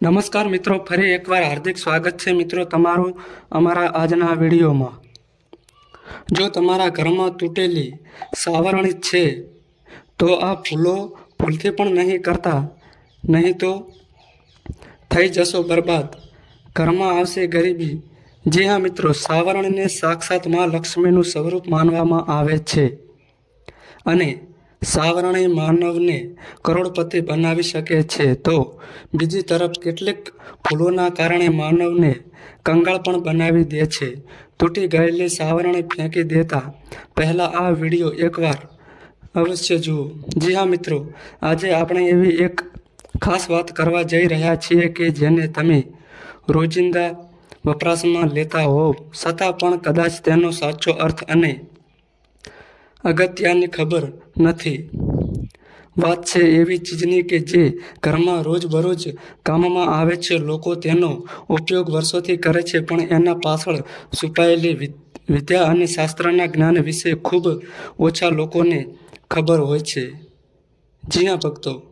નમસ્કાર મિત્રો, ફરી એકવાર હાર્દિક સ્વાગત છે મિત્રો તમારું અમારા આજના વિડીયોમાં. જો તમારા ઘરમાં તૂટેલી સાવરણી છે, તો આ ભૂલો ભૂલથી પણ નહીં કરતા, નહીં તો થઈ જશો બરબાદ. ઘરમાં આવશે ગરીબી. જી હા મિત્રો, સાવરણીને સાક્ષાતમાં લક્ષ્મીનું સ્વરૂપ માનવામાં આવે છે. અને સાવરણી માનવને કરોડપતિ બનાવી શકે છે. તો બીજી તરફ કેટલીક ભૂલોના કારણે માનવને કંગાળ પણ બનાવી દે છે. તૂટી ગયેલી સાવરણી ફેંકી દેતા પહેલાં આ વીડિયો એકવાર અવશ્ય જુઓ. જી હા મિત્રો, આજે આપણે એવી એક ખાસ વાત કરવા જઈ રહ્યા છીએ કે જેને તમે રોજિંદા વપરાશમાં લેતા હોવ. છતાં પણ કદાચ તેનો સાચો અર્થ અને અગત્યની ખબર નથી. વાત છે એવી ચીજની કે જે ઘરમાં રોજબરોજ કામમાં આવે છે. લોકો તેનો ઉપયોગ વર્ષોથી કરે છે, પણ એના પાછળ છુપાયેલી વિદ્યા અને શાસ્ત્રના જ્ઞાન વિશે ખૂબ ઓછા લોકોને ખબર હોય છે. જી હા, ભક્તો.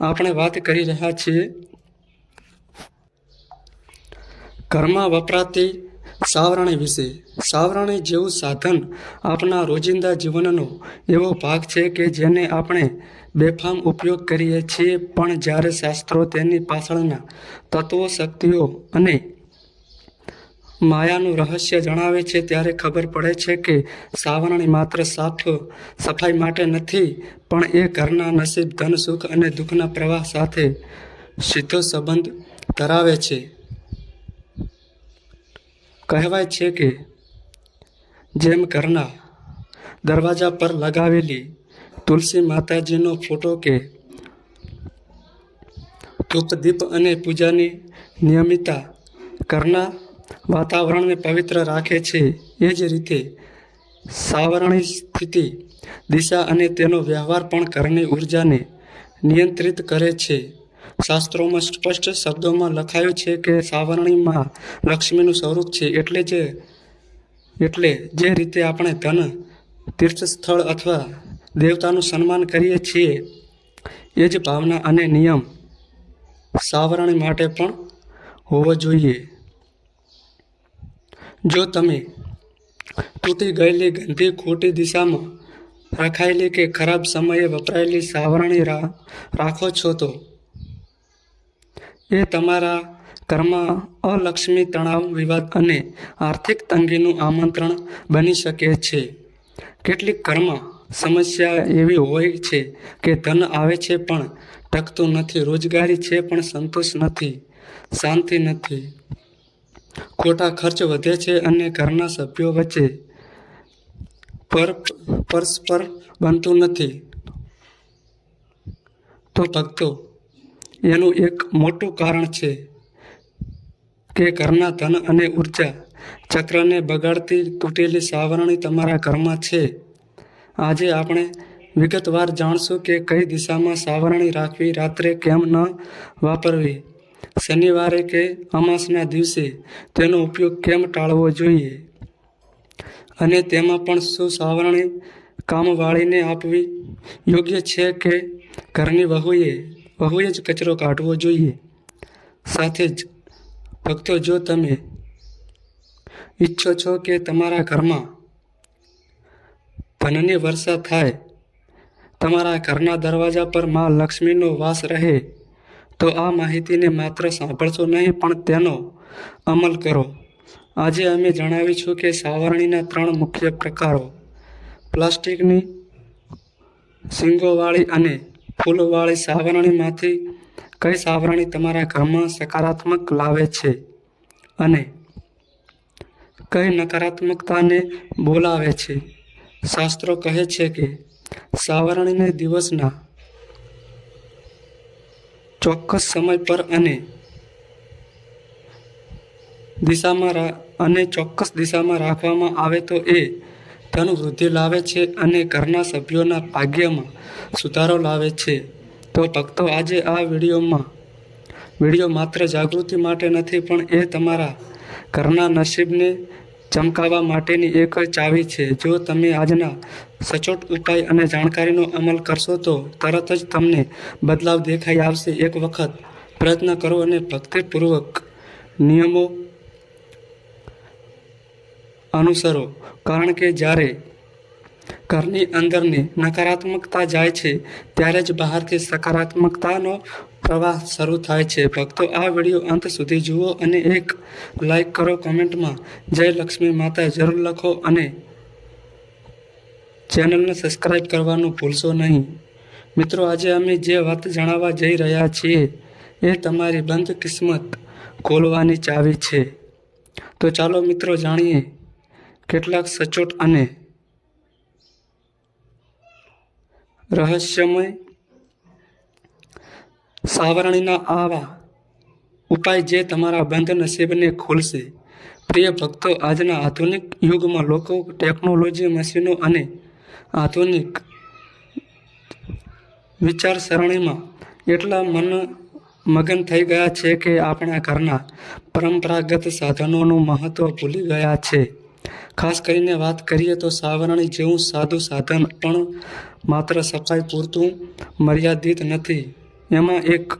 આપણે વાત કરી રહ્યા છીએ. ઘરમાં વપરાતી સાવરણી વિશે. સાવરણી જેવું સાધન આપણા રોજિંદા જીવનનો એવો ભાગ છે કે જેને આપણે બેફામ ઉપયોગ કરીએ છીએ, પણ જ્યારે શાસ્ત્રો તેની પાછળના તત્વો, શક્તિઓ અને માયાનું રહસ્ય જણાવે છે, ત્યારે ખબર પડે છે કે સાવરણી માત્ર સાફ સફાઈ માટે નથી, પણ એ ઘરના નસીબ ધન સુખ અને દુઃખના પ્રવાહ સાથે સીધો સંબંધ ધરાવે છે. કહેવાય છે કે જેમ ઘરના દરવાજા પર લગાવેલી તુલસી માતાજીનો ફોટો કે ધૂપદીપ અને પૂજાની નિયમિતતા ઘરના વાતાવરણને પવિત્ર રાખે છે, એ જ રીતે સાવરણી સ્થિતિ, દિશા અને તેનો વ્યવહાર પણ ઘરની ઉર્જાને નિયંત્રિત કરે છે. શાસ્ત્રોમાં સ્પષ્ટ શબ્દોમાં લખાયું છે કે સાવરણીમાં લક્ષ્મીનું સ્વરૂપ છે એટલે જે એટલે જે રીતે આપણે ધન તીર્થ સ્થળ અથવા દેવતાનું સન્માન કરીએ છીએ, એ જ ભાવના અને નિયમ સાવરણી માટે પણ હોવો જોઈએ. જો તમે તૂટી ગયેલી ગંદી ખોટી દિશામાં રખાયેલી કે ખરાબ સમયે વપરાયેલી સાવરણી રાખો છો તો એ તમારા ઘરમાં અલક્ષ્મી તણાવ, વિવાદ અને આર્થિક તંગીનું આમંત્રણ બની શકે છે. કેટલીક ઘરમાં સમસ્યા એવી હોય છે કે ધન આવે છે પણ ટકતું નથી, રોજગારી છે પણ સંતોષ નથી, શાંતિ નથી. ખોટા ખર્ચ વધે છે અને ઘરના સભ્યો વચ્ચે પર, પરસ્પર બનતું નથી. તો ભક્તો એનું એક મોટું કારણ છે કે ઘરના ધન અને ઊર્જા ચક્રને બગાડતી તૂટેલી સાવરણી તમારા ઘરમાં છે. આજે આપણે વિગતવાર જાણશું કે કઈ દિશામાં સાવરણી રાખવી રાત્રે કેમ ન વાપરવી. શનિવારે કે અમાસના દિવસે તેનો ઉપયોગ કેમ ટાળવો જોઈએ? અને તેમાં પણ શું સાવરણી કામવાળીને આપવી યોગ્ય છે કે ઘરની વહુએ? વહુએ જ કચરો કાઢવો જોઈએ. સાથે જ ભક્તો, જો તમે ઈચ્છો છો કે તમારા ઘરમાં ધનની વર્ષા થાય, તમારા ઘરના દરવાજા પરમાં લક્ષ્મીનો વાસ રહે, તો આ માહિતીને માત્ર સાંભળશો નહીં, પણ તેનો અમલ કરો. આજે અમે જણાવીશું કે સાવરણીના ત્રણ મુખ્ય પ્રકારો, પ્લાસ્ટિકની, સિંગોવાળી અને ફૂલવાળી સાવરણીમાંથી કઈ સાવરણી તમારા ઘરમાં સકારાત્મક લાવે છે? અને કઈ નકારાત્મકતાને બોલાવે છે? શાસ્ત્રો કહે છે કે સાવરણીને દિવસના ચોક્કસ સમય પર અને દિશામાં અને ચોક્કસ દિશામાં રાખવામાં આવે તો એ ધન વૃદ્ધિ લાવે છે અને ઘરના સભ્યોના ભાગ્યમાં સુધારો લાવે છે. તો ભક્તો, આજે આ વિડીયોમાં, વીડિયો માત્ર જાગૃતિ માટે નથી, પણ એ તમારા ઘરના નસીબને ચમકાવવા માટેની એક ચાવી છે. જો તમે આજના સચોટ ઉપાય અને જાણકારીનો અમલ કરશો, તો તરત જ તમને બદલાવ દેખાઈ આવશે. એક વખત પ્રયત્ન કરો અને ભક્તિપૂર્વક નિયમો અનુસરો. કારણ કે જ્યારે ઘરની અંદરની નકારાત્મકતા જાય છે, ત્યારે જ બહારથી સકારાત્મકતાનો પ્રવાહ શરૂ થાય છે. ભક્તો, આ વીડિયો અંત સુધી જુઓ અને એક લાઈક કરો કમેન્ટમાં. જય લક્ષ્મી માતા, જરૂર લખો અને ચેનલને સબસ્ક્રાઈબ કરવાનું ભૂલશો નહીં. મિત્રો, આજે અમે જે વાત જણાવવા જઈ રહ્યા છીએ, એ તમારી બંધ કિસ્મત ખોલવાની ચાવી છે. તો ચાલો મિત્રો, જાણીએ કેટલાક સચોટ અને રહસ્યમય સાવરણીના આવા ઉપાય જે તમારા બંધ નસીબને ખોલશે. પ્રિય ભક્તો, આજના આધુનિક યુગમાં લોકો ટેકનોલોજી, મશીનો અને આધુનિક વિચારસરણીમાં એટલા મન મગન થઈ ગયા છે કે આપણા ઘરના પરંપરાગત સાધનોનું મહત્ત્વ ભૂલી ગયા છે. ખાસ કરીને વાત કરીએ તો સાવરણી જેવું સાદું સાધન પણ માત્ર સફાઈ પૂરતું મર્યાદિત નથી. એમાં એક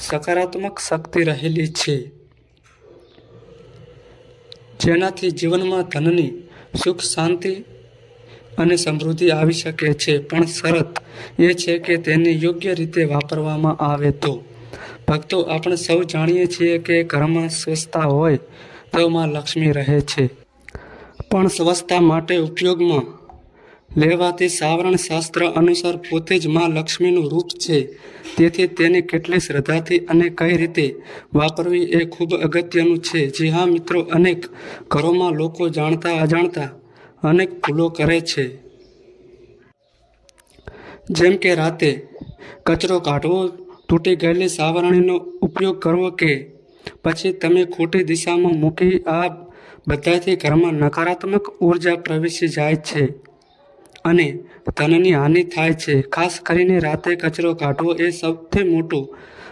સકારાત્મક શક્તિ રહેલી છે. જેનાથી જીવનમાં ધનની સુખ, શાંતિ અને સમૃદ્ધિ આવી શકે છે. પણ શરત એ છે કે તેને યોગ્ય રીતે વાપરવામાં આવે તો. ભક્તો આપણે સૌ જાણીએ છીએ કે ઘરમાં સ્વચ્છતા હોય તો માં લક્ષ્મી રહે છે. પણ સ્વચ્છતા માટે ઉપયોગમાં લેવાતી સાવરણ શાસ્ત્ર અનુસાર પોતે જ માં લક્ષ્મીનું રૂપ છે. તેથી તેને કેટલી શ્રદ્ધાથી અને કઈ રીતે વાપરવી એ ખૂબ અગત્યનું છે. જી હા, મિત્રો, અનેક ઘરોમાં લોકો જાણતા અજાણતા અનેક ભૂલો કરે છે. જેમ કે રાતે કચરો કાઢવો, તૂટી ગયેલી સાવરણીનો ઉપયોગ કરવો કે પછી તમે ખોટી દિશામાં મૂકી આ બધાથી ઘરમાં નકારાત્મક ઊર્જા પ્રવેશી જાય છે અને ધનની હાનિ થાય છે. ખાસ કરીને રાતે કચરો કાઢવો એ સૌથી મોટું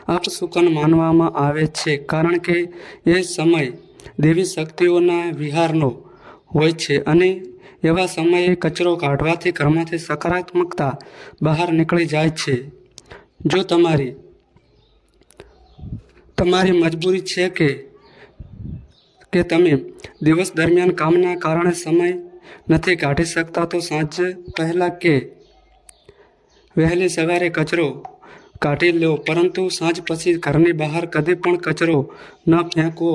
અપશુકન માનવામાં આવે છે, કારણ કે એ સમય દેવી શક્તિઓના વિહારનો હોય છે અને એવા સમયે કચરો કાઢવાથી ઘરમાંથી સકારાત્મકતા બહાર નીકળી જાય છે. જો તમારી તમારી મજબૂરી છે કે કે તમે દિવસ દરમિયાન કામના કારણે સમય નથી કાઢી શકતા તો સાંજે પહેલાં કે વહેલી સવારે કચરો કાઢી લો. પરંતુ સાંજ પછી ઘરની બહાર કદી પણ કચરો ન ફેંકવો,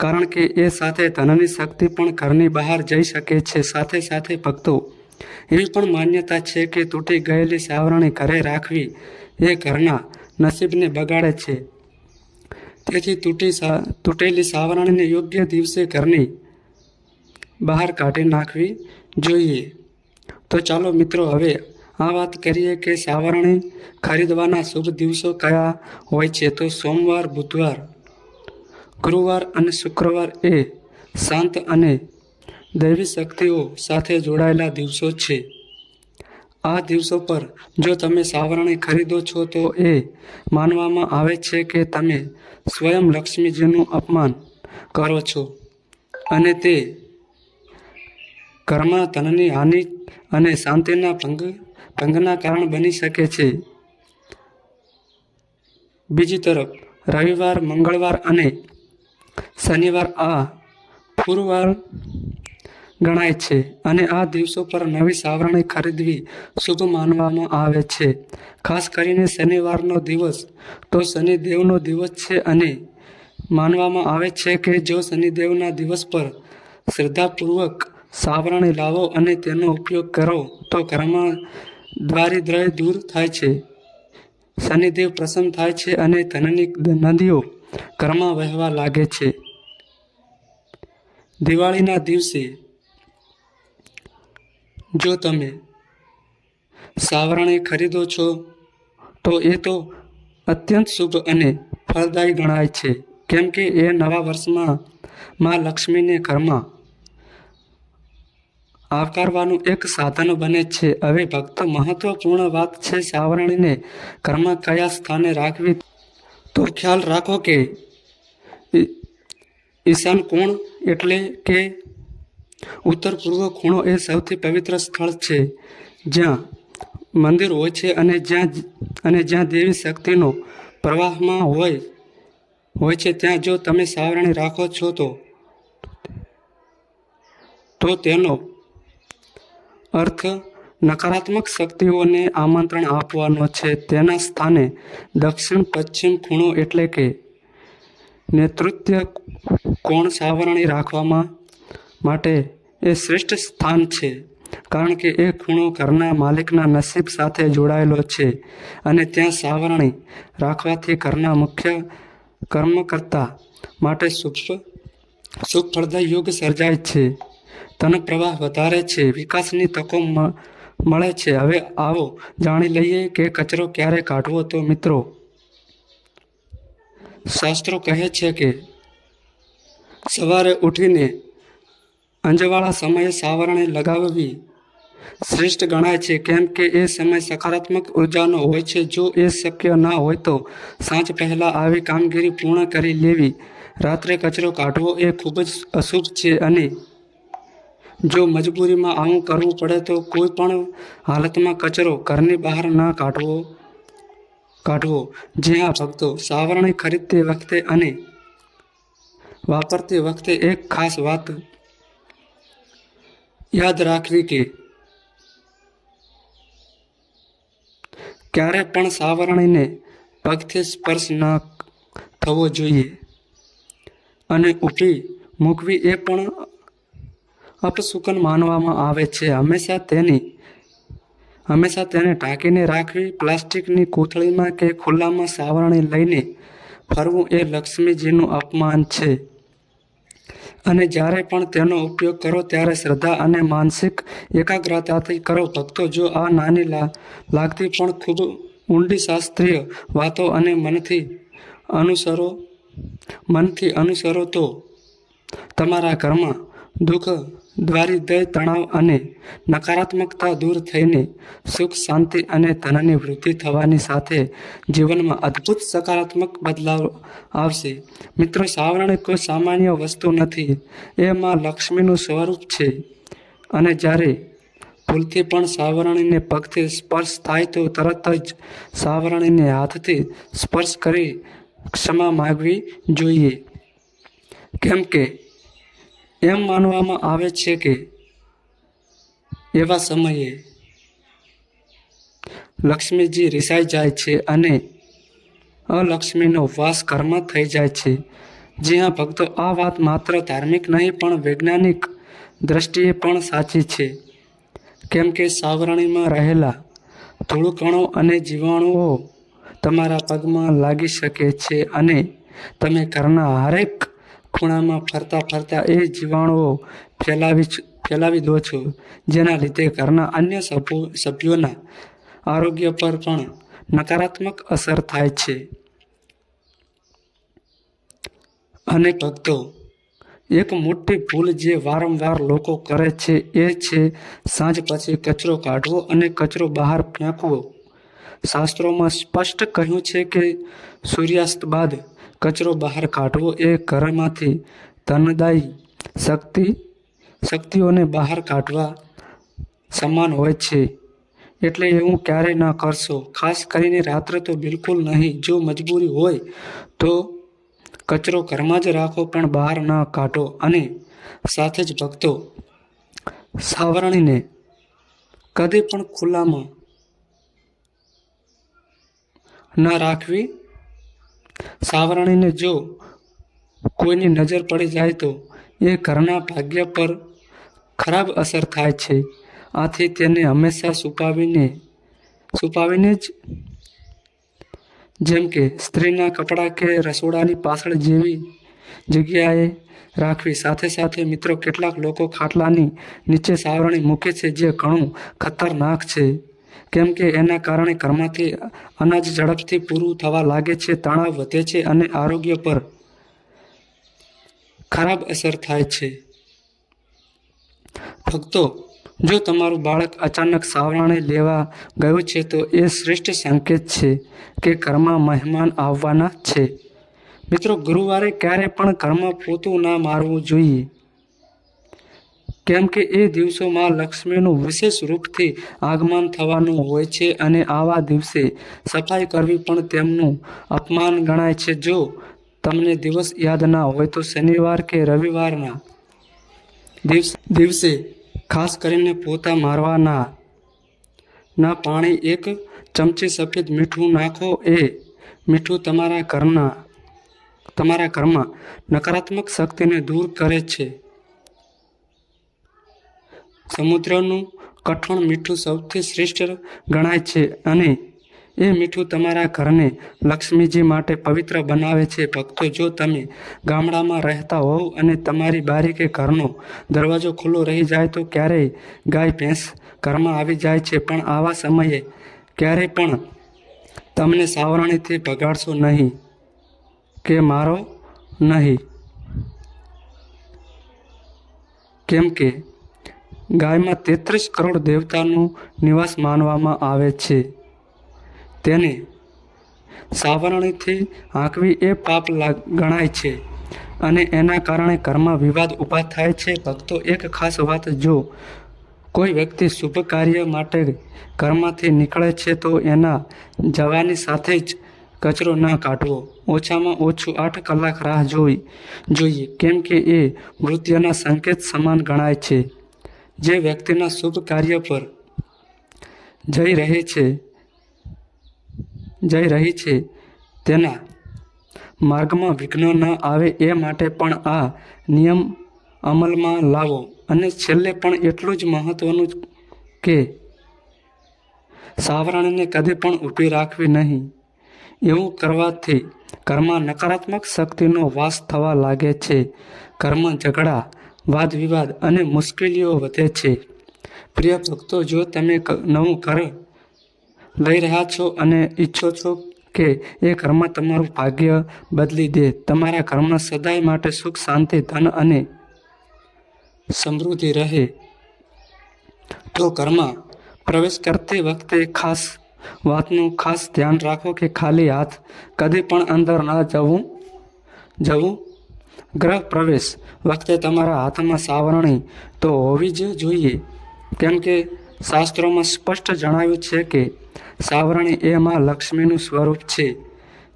કારણ કે એ સાથે ધનની શક્તિ પણ ઘરની બહાર જઈ શકે છે. સાથે સાથે ભક્તો, એવી પણ માન્યતા છે કે તૂટી ગયેલી સાવરણી ઘરે રાખવી એ ઘરના નસીબને બગાડે છે. તેથી તૂટી તૂટેલી સાવરણીને યોગ્ય દિવસે ઘરની બહાર કાઢી નાખવી જોઈએ. તો ચાલો મિત્રો, હવે આ વાત કરીએ કે સાવરણી ખરીદવાના શુભ દિવસો કયા હોય છે? તો સોમવાર, બુધવાર, ગુરુવાર અને શુક્રવાર એ શાંત અને દૈવી શક્તિઓ સાથે જોડાયેલા દિવસો છે. આ દિવસો પર જો તમે સાવરણી ખરીદો છો તો એ માનવામાં આવે છે કે તમે સ્વયં લક્ષ્મીજીનું અપમાન કરો છો. અને તે ઘરમાં ધનની હાનિ અને શાંતિના ભંગ, ભંગના કારણ બની શકે છે. બીજી તરફ, રવિવાર, મંગળવાર અને શનિવાર આ પૂરવાર ગણાય છે અને આ દિવસો પર નવી સાવરણી ખરીદવી શુભ માનવામાં આવે છે. ખાસ કરીને શનિવારનો દિવસ તો શનિદેવનો દિવસ છે અને માનવામાં આવે છે કે જો શનિદેવના દિવસ પર શ્રદ્ધાપૂર્વક સાવરણી લાવો અને તેનો ઉપયોગ કરો, તો ઘરમાં દ્વારિદ્રય દૂર થાય છે. શનિદેવ પ્રસન્ન થાય છે અને ધનની નદીઓ ઘરમાં વહેવા લાગે છે. દિવાળીના દિવસે જો તમે સાવરણી ખરીદો છો, તો એ તો અત્યંત શુભ અને ફળદાયી ગણાય છે. કેમ કે એ નવા વર્ષમાં માં લક્ષ્મીને ઘરમાં આવકારવાનું એક સાધન બને છે. હવે ભક્ત મહત્વપૂર્ણ વાત છે સાવરણીને ઘરમાં કયા સ્થાને રાખવી? તો ખ્યાલ રાખો કે ઈશાન કોણ એટલે કે ઉત્તર પૂર્વ ખૂણો એ સૌથી પવિત્ર સ્થળ છે, જ્યાં મંદિર હોય છે અને જ્યાં અને જ્યાં દેવી શક્તિનો પ્રવાહમાં હોય હોય છે, ત્યાં જો તમે સાવરણી રાખો છો તો તો તેનો અર્થ નકારાત્મક શક્તિઓને આમંત્રણ આપવાનો છે. તેના સ્થાને દક્ષિણ પશ્ચિમ ખૂણો એટલે કે નેતૃત્વ કોણ સાવરણી રાખવામાં માટે એ શ્રેષ્ઠ સ્થાન છે. કારણ કે એ ખૂણો ઘરના માલિકના નસીબ સાથે જોડાયેલો છે અને ત્યાં સાવરણી રાખવાથી ઘરના મુખ્ય કર્મકર્તા માટે સુખ સુખફળદાય ફળદાય યુગ સર્જાય છે. ધન પ્રવાહ વધારે છે, વિકાસની તકો મળે છે. હવે આવો જાણી લઈએ કે કચરો ક્યારે કાઢવો તો મિત્રો? શાસ્ત્રો કહે છે કે સવારે ઉઠીને અંજવાળા સમયે સાવરણે લગાવવી શ્રેષ્ઠ ગણાય છે, કેમ કે એ સમય સકારાત્મક ઉર્જાનો હોય છે. જો એ શક્ય ના હોય તો સાંજ પહેલાં આવી કામગીરી પૂર્ણ કરી લેવી. રાત્રે કચરો કાઢવો એ ખૂબ જ અશુભ છે અને જો મજબૂરીમાં આવું કરવું પડે તો કોઈ પણ હાલતમાં કચરો ઘરની બહાર ના કાઢવો કાઢવો. જ્યાં ભક્તો સાવરણી ખરીદતી વખતે અને વાપરતી વખતે એક ખાસ વાત યાદ રાખવી કે ક્યારે પણ સાવરણીને પગથી સ્પર્શ ન થવો જોઈએ અને ઊભી મૂકવી એ પણ અપશુકન માનવામાં આવે છે. હંમેશા તેની, હંમેશા તેને ઢાંકીને રાખવી, પ્લાસ્ટિકની કોથળીમાં કે ખુલ્લામાં સાવરણી લઈને ફરવું એ લક્ષ્મીજીનું અપમાન છે. અને જ્યારે પણ તેનો ઉપયોગ કરો ત્યારે શ્રદ્ધા અને માનસિક એકાગ્રતાથી કરો. ભક્તો જો આ નાની લાગતી પણ ખૂબ ઊંડી શાસ્ત્રીય વાતો અને મનથી અનુસરો મનથી અનુસરો તો તમારા ઘરમાં દુઃખ દ્વારિદય તણાવ અને નકારાત્મકતા દૂર થઈને સુખ, શાંતિ અને ધનની વૃદ્ધિ થવાની સાથે જીવનમાં અદ્ભુત સકારાત્મક બદલાવ આવશે. મિત્રો, સાવરણી કોઈ સામાન્ય વસ્તુ નથી. એ માં લક્ષ્મીનું સ્વરૂપ છે. અને જ્યારે ભૂલથી પણ સાવરણીને પગથી સ્પર્શ થાય તો તરત જ સાવરણીને હાથથી સ્પર્શ કરી ક્ષમા માગવી જોઈએ. કેમ કે એમ માનવામાં આવે છે કે એવા સમયે લક્ષ્મીજી રિસાઈ જાય છે અને અલક્ષ્મીનો વાસ ઘરમાં થઈ જાય છે. જ્યાં ભક્તો આ વાત માત્ર ધાર્મિક નહીં, પણ વૈજ્ઞાનિક દ્રષ્ટિએ પણ સાચી છે. કેમ કે સાવરણીમાં રહેલા ધૂળકણો અને જીવાણુઓ તમારા પગમાં લાગી શકે છે અને તમે ઘરના હરેક ખૂણામાં ફરતા ફરતા એ જીવાણુઓ ફેલાવી ફેલાવી દો છો. જેના લીધે ઘરના અન્ય સભ્યો, સભ્યોના આરોગ્ય પર પણ નકારાત્મક અસર થાય છે. અને ભક્તો, એક મોટી ભૂલ જે વારંવાર લોકો કરે છે એ છે સાંજ પછી કચરો કાઢવો અને કચરો બહાર ફેંકવો. શાસ્ત્રોમાં સ્પષ્ટ કહ્યું છે કે સૂર્યાસ્ત બાદ કચરો બહાર કાઢવો એ ઘરમાંથી ધનદાયી શક્તિ, શક્તિઓને બહાર કાઢવા સમાન હોય છે. એટલે એવું ક્યારેય ન કરશો. ખાસ કરીને રાત્રે તો બિલકુલ નહીં. જો મજબૂરી હોય તો કચરો ઘરમાં જ રાખો, પણ બહાર ન કાઢો. અને સાથે જ ભક્તો સાવરણીને કદી પણ ખુલ્લામાં ન રાખવી સાવરણીને જો કોઈની નજર પડી જાય તો એ ઘરના ભાગ્ય પર ખરાબ અસર થાય છે. આથી તેને હંમેશા છુપાવીને છુપાવીને જ, જેમ કે સ્ત્રીના કપડાં કે રસોડાની પાછળ જેવી જગ્યાએ રાખવી. સાથે સાથે મિત્રો, કેટલાક લોકો ખાટલાની નીચે સાવરણી મૂકે છે, જે ઘણું ખતરનાક છે. કેમ કે એના કારણે ઘરમાંથી અનાજ ઝડપથી પૂરું થવા લાગે છે, તણાવ વધે છે અને આરોગ્ય પર ખરાબ અસર થાય છે. ભક્તો, જો તમારું બાળક અચાનક સાવરણે લેવા ગયું છે, તો એ શ્રેષ્ઠ સંકેત છે કે ઘરમાં મહેમાન આવવાના છે. મિત્રો, ગુરુવારે ક્યારે પણ ઘરમાં પોતું ના મારવું જોઈએ. કેમ કે એ દિવસોમાં લક્ષ્મીનું વિશેષ રૂપથી આગમન થવાનું હોય છે અને આવા દિવસે સફાઈ કરવી પણ તેમનું અપમાન ગણાય છે. જો તમને દિવસ યાદ ના હોય તો શનિવાર કે રવિવારના દિવસ ખાસ કરીને પોતા મારવાના, ના પાણી એક ચમચી સફેદ મીઠું નાખો એ મીઠું તમારા ઘરના, તમારા ઘરમાં નકારાત્મક શક્તિને દૂર કરે છે. સમુદ્રનું કઠણ મીઠું સૌથી શ્રેષ્ઠ ગણાય છે અને એ મીઠું તમારા ઘરને લક્ષ્મીજી માટે પવિત્ર બનાવે છે. ભક્તો, જો તમે ગામડામાં રહેતા હોવ અને તમારી બારી કે ઘરનો દરવાજો ખુલ્લો રહી જાય તો ક્યારેય ગાય, ભેંસ ઘરમાં આવી જાય છે. પણ આવા સમયે ક્યારેય પણ તમને સાવરણીથી ભગાડશો નહીં કે મારો નહીં. કેમ કે ગાયમાં તેત્રીસ કરોડ દેવતાનું નિવાસ માનવામાં આવે છે. તેને સાવરણીથી આંકવી એ પાપ ગણાય છે. અને એના કારણે ઘરમાં વિવાદ ઊભા થાય છે. ભક્તો એક ખાસ વાત જો કોઈ વ્યક્તિ શુભ કાર્ય માટે ઘરમાંથી નીકળે છે તો એના જવાની સાથે જ કચરો ના કાઢવો. ઓછામાં ઓછું આઠ કલાક રાહ જોઈ, જોઈએ, કેમ કે એ મૃત્યુના સંકેત સમાન ગણાય છે. જે વ્યક્તિના શુભ કાર્ય પર જઈ રહે છે, જઈ રહી છે, તેના માર્ગમાં વિઘ્ન ન આવે એ માટે પણ આ નિયમ અમલમાં લાવો. અને છેલ્લે પણ એટલું જ મહત્વનું કે સાવરણને કદી પણ ઊભી રાખવી નહીં. એવું કરવાથી ઘરમાં નકારાત્મક શક્તિનો વાસ થવા લાગે છે. ઘરમાં ઝઘડા વાદ વિવાદ અને મુશ્કેલીઓ વધે છે. પ્રિય ભક્તો, જો તમે નવું ઘર લઈ રહ્યા છો અને ઈચ્છો છો કે એ ઘરમાં તમારું ભાગ્ય બદલી દે, તમારા ઘરમાં સદાય માટે સુખ, શાંતિ, ધન અને સમૃદ્ધિ રહે, તો ઘરમાં પ્રવેશ કરતી વખતે ખાસ વાતનું ખાસ ધ્યાન રાખો કે ખાલી હાથ કદી પણ અંદર ન જવું જવું ગ્રહ પ્રવેશ. વખતે તમારા હાથમાં સાવરણી તો હોવી જ જોઈએ. કેમ કે શાસ્ત્રોમાં સ્પષ્ટ જણાવ્યું છે કે સાવરણી એ માં લક્ષ્મીનું સ્વરૂપ છે.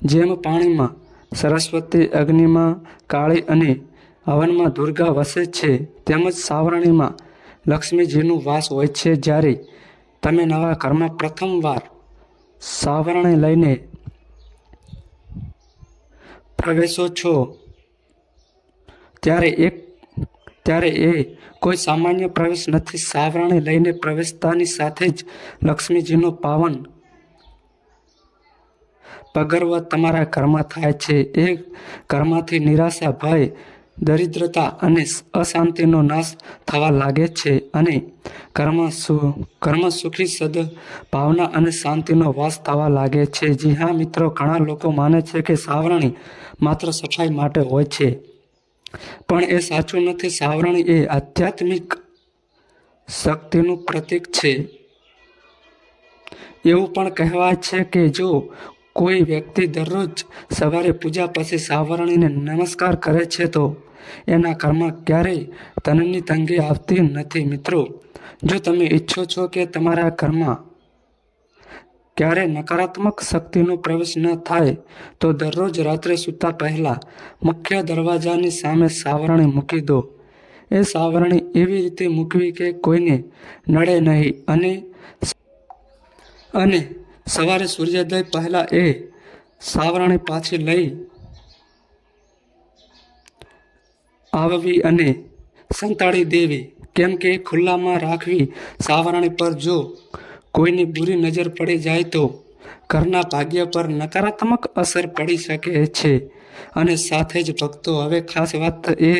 જેમ પાણીમાં, સરસ્વતી અગ્નિમાં, કાળી અને હવનમાં દુર્ગા વસે છે તેમજ સાવરણીમાં લક્ષ્મીજીનું વાસ હોય છે જ્યારે તમે નવા ઘરમાં પ્રથમવાર સાવરણી લઈને પ્રવેશો છો. ત્યારે એક ત્યારે એ કોઈ સામાન્ય પ્રવેશ નથી. સાવરણી લઈને પ્રવેશતાની સાથે જ લક્ષ્મીજીનો પાવન પગરવત તમારા ઘરમાં થાય છે. એ ઘરમાંથી નિરાશા, ભય, દરિદ્રતા અને અશાંતિનો નાશ થવા લાગે છે અને ઘરમાં સુ ઘરમાં સુખી સદ ભાવના અને શાંતિનો વાસ થવા લાગે છે. જી હા મિત્રો, ઘણા લોકો માને છે કે સાવરણી માત્ર સફાઈ માટે હોય છે. પણ એ સાચું નથી. સાવરણી એ આધ્યાત્મિક શક્તિનું પ્રતીક છે. એવું પણ કહેવાય છે કે જો કોઈ વ્યક્તિ દરરોજ સવારે પૂજા પછી સાવરણીને નમસ્કાર કરે છે, તો એના ઘરમાં ક્યારેય ધનની તંગી આવતી નથી. મિત્રો, જો તમે ઈચ્છો છો કે તમારા ઘરમાં ક્યારે નકારાત્મક શક્તિનો પ્રવેશ ન થાય, તો દરરોજ રાત્રે સૂતા પહેલા મુખ્ય દરવાજાની સામે સાવરણી મૂકી દો. એ સાવરણી એવી રીતે મૂકવી કે કોઈને નડે નહીં અને અને સવારે સૂર્યોદય પહેલા એ સાવરણી પાછી લઈ આવવી અને સંતાડી દેવી. કેમ કે ખુલ્લામાં રાખવી સાવરણી પર જો કોઈની બુરી નજર પડી જાય તો ઘરના ભાગ્ય પર નકારાત્મક અસર પડી શકે છે. અને સાથે જ ભક્તો હવે ખાસ વાત એ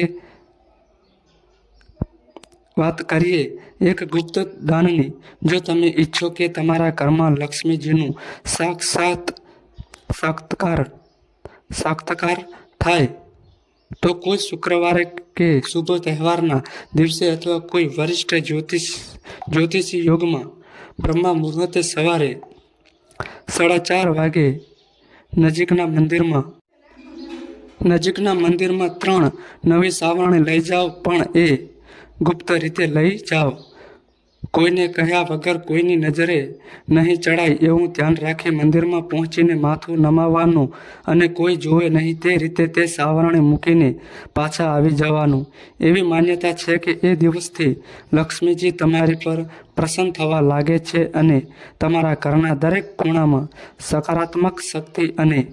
વાત કરીએ એક ગુપ્ત દાનની. જો તમે ઈચ્છો કે તમારા ઘરમાં લક્ષ્મીજીનું સાક્ષાત સાક્ષાત્કાર સાક્ષાત્કાર થાય, તો કોઈ શુક્રવારે કે શુભ તહેવારના દિવસે અથવા કોઈ વરિષ્ઠ જ્યોતિષ જ્યોતિષી યોગમાં બ્રહ્મા મુહૂર્તે સવારે સાડા ચાર વાગે નજીકના મંદિરમાં નજીકના મંદિરમાં ત્રણ નવી સાવરણી લઈ જાઓ, પણ એ ગુપ્ત રીતે લઈ જાઓ. કોઈને કહ્યા વગર કોઈની નજરે નહીં ચડાય એવું ધ્યાન રાખી મંદિરમાં પહોંચીને માથું નમાવવાનું અને કોઈ જોવે નહીં તે રીતે તે સાવરણે મૂકીને પાછા આવી જવાનું. એવી માન્યતા છે કે એ દિવસથી લક્ષ્મીજી તમારી પર પ્રસન્ન થવા લાગે છે અને તમારા ઘરના દરેક ખૂણામાં સકારાત્મક શક્તિ અને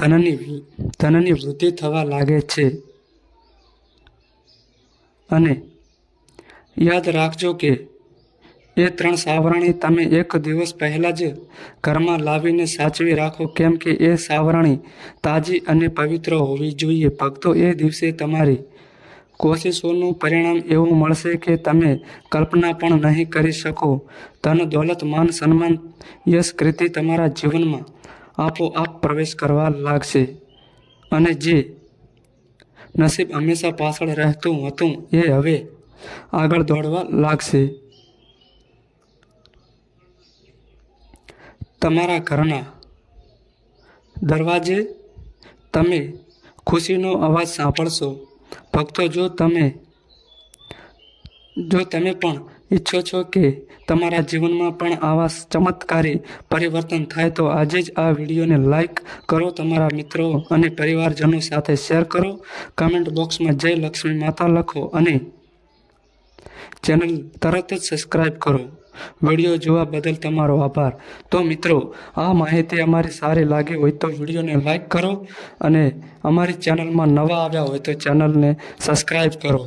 ધનની ધનની વૃદ્ધિ થવા લાગે છે. અને યાદ રાખજો કે એ ત્રણ સાવરણી તમે એક દિવસ પહેલાં જ ઘરમાં લાવીને સાચવી રાખો. કેમ કે એ સાવરણી તાજી અને પવિત્ર હોવી જોઈએ. ભક્તો, એ દિવસે તમારી કોશિશોનું પરિણામ એવું મળશે કે તમે કલ્પના પણ નહીં કરી શકો. ધન, દોલત, માન, સન્માન, યશ કૃતિ તમારા જીવનમાં આપોઆપ પ્રવેશ કરવા લાગશે. અને જે નસીબ હંમેશા પાછળ રહેતું હતું, એ હવે આગળ દોડવા લાગશે. તમારા ઘરના દરવાજે તમે ખુશીનો અવાજ સાંભળશો. ભક્તો, જો તમે જો તમે પણ ઈચ્છો છો કે તમારા જીવનમાં પણ આવા ચમત્કારી પરિવર્તન થાય, તો આજે જ આ વિડીયોને લાઈક કરો, તમારા મિત્રો અને પરિવારજનો સાથે શેર કરો. કમેન્ટ બોક્સમાં જય લક્ષ્મી માતા લખો અને ચેનલ તરત જ સબસ્ક્રાઈબ કરો. વીડિયો જોવા બદલ તમારો આભાર. તો મિત્રો, આ માહિતી અમારી સારી લાગી હોય તો વિડીયોને લાઈક કરો અને અમારી ચેનલમાં નવા આવ્યા હોય તો ચેનલને સબસ્ક્રાઈબ કરો.